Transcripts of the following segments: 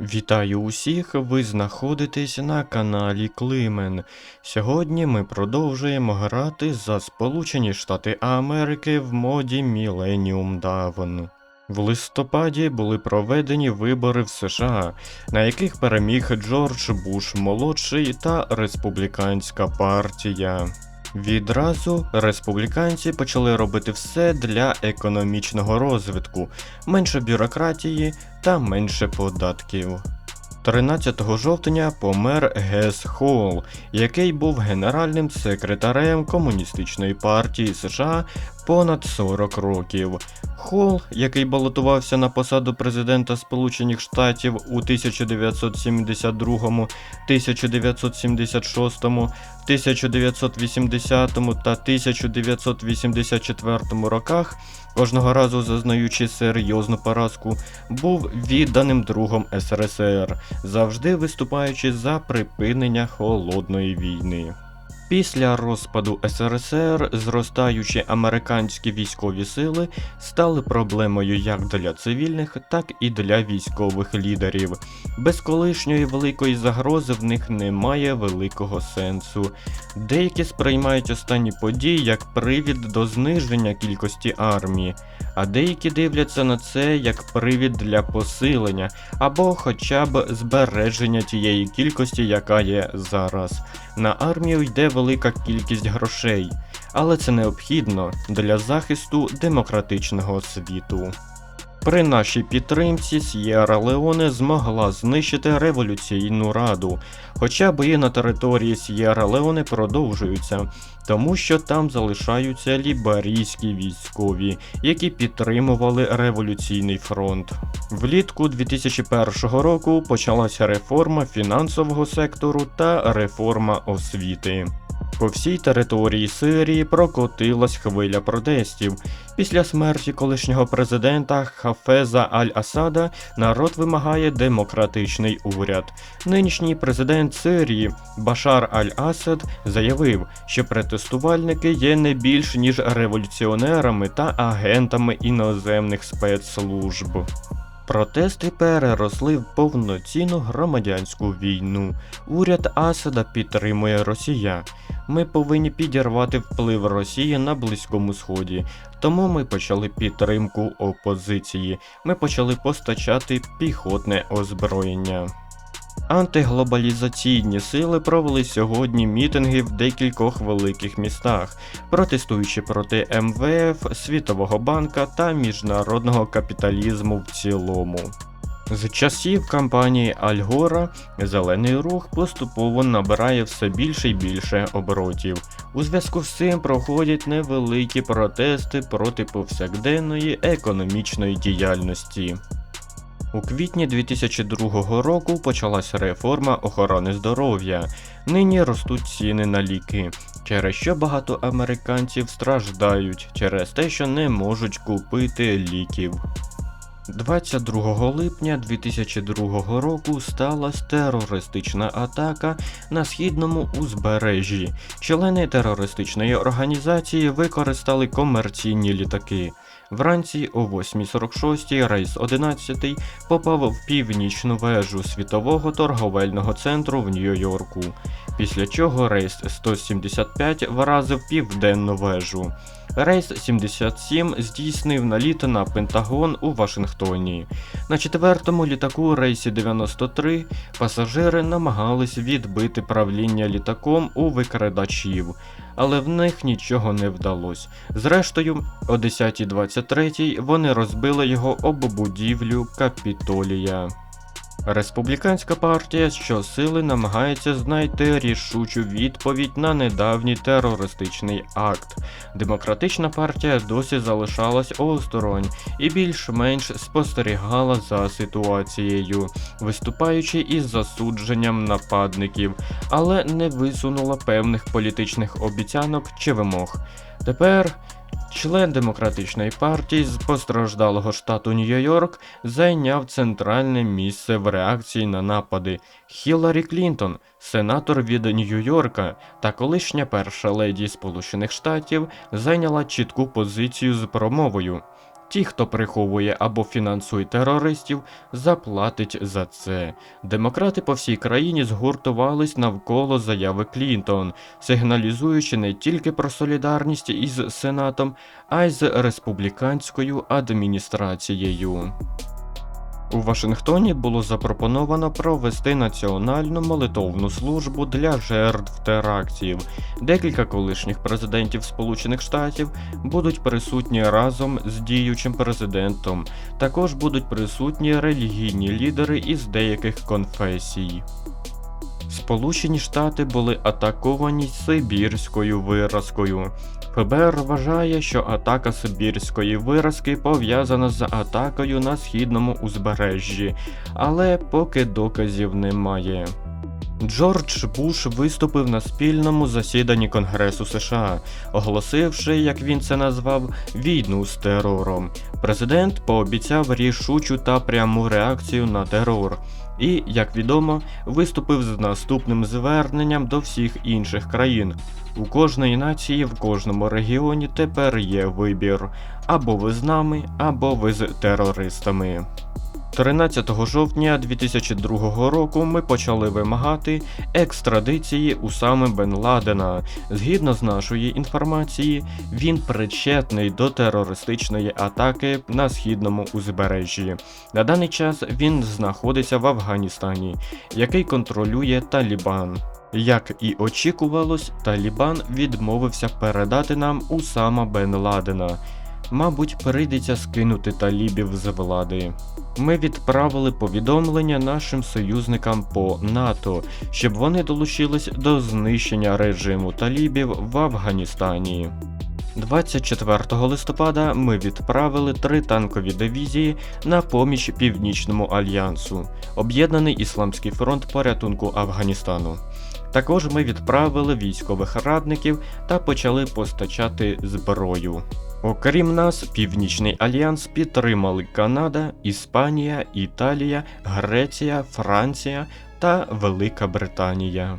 Вітаю усіх! Ви знаходитесь на каналі Климен. Сьогодні ми продовжуємо грати за Сполучені Штати Америки в моді Millennium Dawn. В листопаді були проведені вибори в США, на яких переміг Джордж Буш молодший та республіканська партія. Відразу республіканці почали робити все для економічного розвитку, менше бюрократії та менше податків. 13 жовтня помер Гес Холл, який був генеральним секретарем Комуністичної партії США понад 40 років. Холл, який балотувався на посаду президента Сполучених Штатів у 1972, 1976, 1980 та 1984 роках, кожного разу зазнаючи серйозну поразку, був відданим другом СРСР, завжди виступаючи за припинення холодної війни. Після розпаду СРСР зростаючі американські військові сили стали проблемою як для цивільних, так і для військових лідерів. Без колишньої великої загрози в них немає великого сенсу. Деякі сприймають останні події як привід до зниження кількості армії, а деякі дивляться на це як привід для посилення або хоча б збереження тієї кількості, яка є зараз. На армію йде велика кількість грошей, але це необхідно для захисту демократичного світу. При нашій підтримці С'єра Леоне змогла знищити революційну раду, хоча бої на території С'єра Леоне продовжуються, тому що там залишаються ліберійські військові, які підтримували революційний фронт. Влітку 2001 року почалася реформа фінансового сектору та реформа освіти. По всій території Сирії прокотилась хвиля протестів. Після смерті колишнього президента Хафеза Аль-Асада народ вимагає демократичний уряд. Нинішній президент Сирії Башар Аль-Асад заявив, що протестувальники є не більш ніж революціонерами та агентами іноземних спецслужб. Протести переросли в повноцінну громадянську війну. Уряд Асада підтримує Росія. Ми повинні підірвати вплив Росії на Близькому Сході. Тому ми почали підтримку опозиції. Ми почали постачати піхотне озброєння. Антиглобалізаційні сили провели сьогодні мітинги в декількох великих містах, протестуючи проти МВФ, Світового банка та міжнародного капіталізму в цілому. З часів кампанії Альгора зелений рух поступово набирає все більше і більше оборотів. У зв'язку з цим проходять невеликі протести проти повсякденної економічної діяльності. У квітні 2002 року почалася реформа охорони здоров'я. Нині ростуть ціни на ліки, через що багато американців страждають через те, що не можуть купити ліків. 22 липня 2002 року сталася терористична атака на східному узбережжі. Члени терористичної організації використали комерційні літаки. Вранці о 8.46 рейс 11 попав в північну вежу світового торговельного центру в Нью-Йорку, після чого рейс 175 вразив південну вежу. Рейс 77 здійснив наліт на Пентагон у Вашингтоні. На четвертому літаку рейсі 93 пасажири намагались відбити правління літаком у викрадачів, але в них нічого не вдалося. Зрештою, о 10.23 вони розбили його об будівлю Капітолія. Республіканська партія щосили намагається знайти рішучу відповідь на недавній терористичний акт. Демократична партія досі залишалась осторонь і більш-менш спостерігала за ситуацією, виступаючи із засудженням нападників, але не висунула певних політичних обіцянок чи вимог. Тепер Член демократичної партії з постраждалого штату Нью-Йорк зайняв центральне місце в реакції на напади. Хіларі Клінтон, сенатор від Нью-Йорка та колишня перша леді Сполучених Штатів, зайняла чітку позицію з промовою. Ті, хто приховує або фінансує терористів, заплатить за це. Демократи по всій країні згуртувались навколо заяви Клінтон, сигналізуючи не тільки про солідарність із Сенатом, а й з республіканською адміністрацією. У Вашингтоні було запропоновано провести національну молитовну службу для жертв терактів. Декілька колишніх президентів Сполучених Штатів будуть присутні разом з діючим президентом. Також будуть присутні релігійні лідери із деяких конфесій. Сполучені Штати були атаковані Сибірською виразкою. ФБР вважає, що атака Сибірської виразки пов'язана з атакою на східному узбережжі, але поки доказів немає. Джордж Буш виступив на спільному засіданні Конгресу США, оголосивши, як він це назвав, війну з терором. Президент пообіцяв рішучу та пряму реакцію на терор. І, як відомо, виступив з наступним зверненням до всіх інших країн. У кожної нації в кожному регіоні тепер є вибір: або ви з нами, або ви з терористами. 13 жовтня 2002 року ми почали вимагати екстрадиції Усами Бен Ладена. Згідно з нашої інформації, він причетний до терористичної атаки на східному узбережжі. На даний час він знаходиться в Афганістані, який контролює Талібан. Як і очікувалось, Талібан відмовився передати нам Усама Бен Ладена. Мабуть, прийдеться скинути талібів з влади. Ми відправили повідомлення нашим союзникам по НАТО, щоб вони долучились до знищення режиму талібів в Афганістані. 24 листопада ми відправили три танкові дивізії на поміч Північному альянсу, Об'єднаний Ісламський фронт порятунку Афганістану. Також ми відправили військових радників та почали постачати зброю. Окрім нас, Північний альянс підтримали Канада, Іспанія, Італія, Греція, Франція та Велика Британія.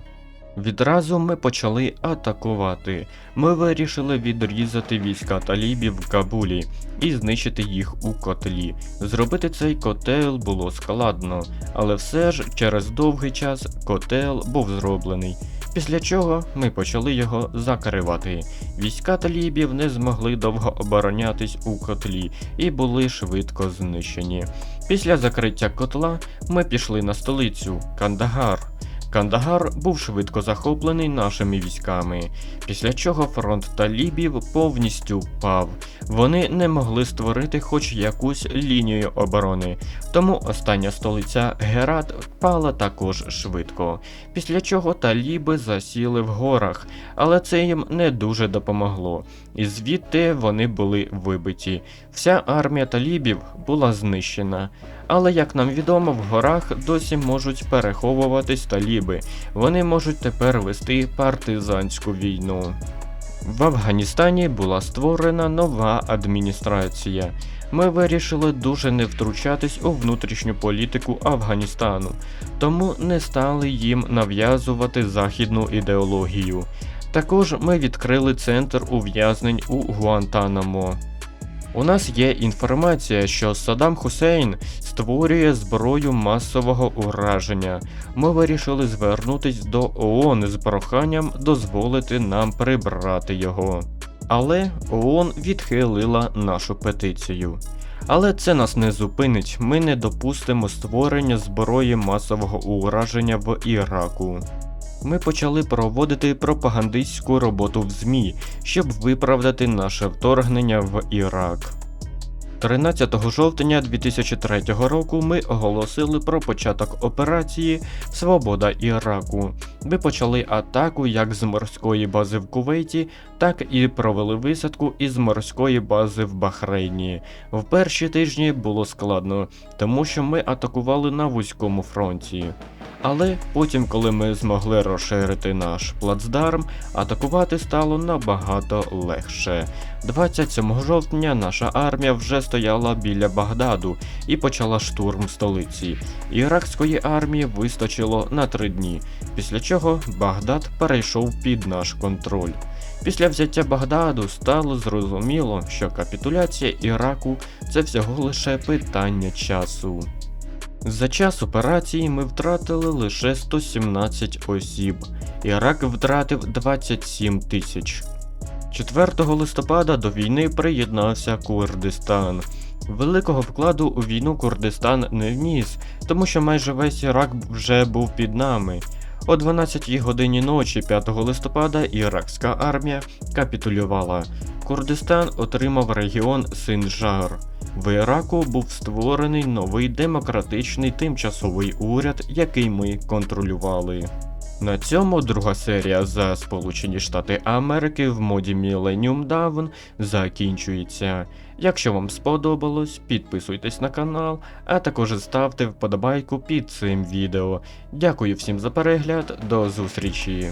Відразу ми почали атакувати. Ми вирішили відрізати війська талібів в Кабулі і знищити їх у котлі. Зробити цей котел було складно, але все ж через довгий час котел був зроблений. Після чого ми почали його закривати. Війська талібів не змогли довго оборонятись у котлі і були швидко знищені. Після закриття котла ми пішли на столицю Кандагар. Кандагар був швидко захоплений нашими військами, після чого фронт талібів повністю впав. Вони не могли створити хоч якусь лінію оборони, тому остання столиця Герат впала також швидко, після чого таліби засіли в горах, але це їм не дуже допомогло, і звідти вони були вибиті. Вся армія талібів була знищена. Але як нам відомо, в горах досі можуть переховуватись таліби. Вони можуть тепер вести партизанську війну. В Афганістані була створена нова адміністрація. Ми вирішили дуже не втручатись у внутрішню політику Афганістану, тому не стали їм нав'язувати західну ідеологію. Також ми відкрили центр ув'язнень у Гуантанамо. У нас є інформація, що Саддам Хусейн створює зброю масового ураження. Ми вирішили звернутись до ООН з проханням дозволити нам прибрати його. Але ООН відхилила нашу петицію. Але це нас не зупинить, ми не допустимо створення зброї масового ураження в Іраку. Ми почали проводити пропагандистську роботу в ЗМІ, щоб виправдати наше вторгнення в Ірак. 13 жовтня 2003 року ми оголосили про початок операції Свобода Іраку. Ми почали атаку як з морської бази в Кувейті, так і провели висадку із морської бази в Бахрейні. В перші тижні було складно, тому що ми атакували на вузькому фронті. Але потім, коли ми змогли розширити наш плацдарм, атакувати стало набагато легше. 27 жовтня наша армія вже стояла біля Багдаду і почала штурм столиці. Іракської армії вистачило на три дні, після чого Багдад перейшов під наш контроль. Після взяття Багдаду стало зрозуміло, що капітуляція Іраку це всього лише питання часу. За час операції ми втратили лише 117 осіб. Ірак втратив 27 тисяч. 4 листопада до війни приєднався Курдистан. Великого вкладу у війну Курдистан не вніс, тому що майже весь Ірак вже був під нами. О 12 годині ночі 5 листопада іракська армія капітулювала. Курдистан отримав регіон Синджар. В Іраку був створений новий демократичний тимчасовий уряд, який ми контролювали. На цьому друга серія за Сполучені Штати Америки в моді Millennium Dawn закінчується. Якщо вам сподобалось, підписуйтесь на канал, а також ставте вподобайку під цим відео. Дякую всім за перегляд, до зустрічі!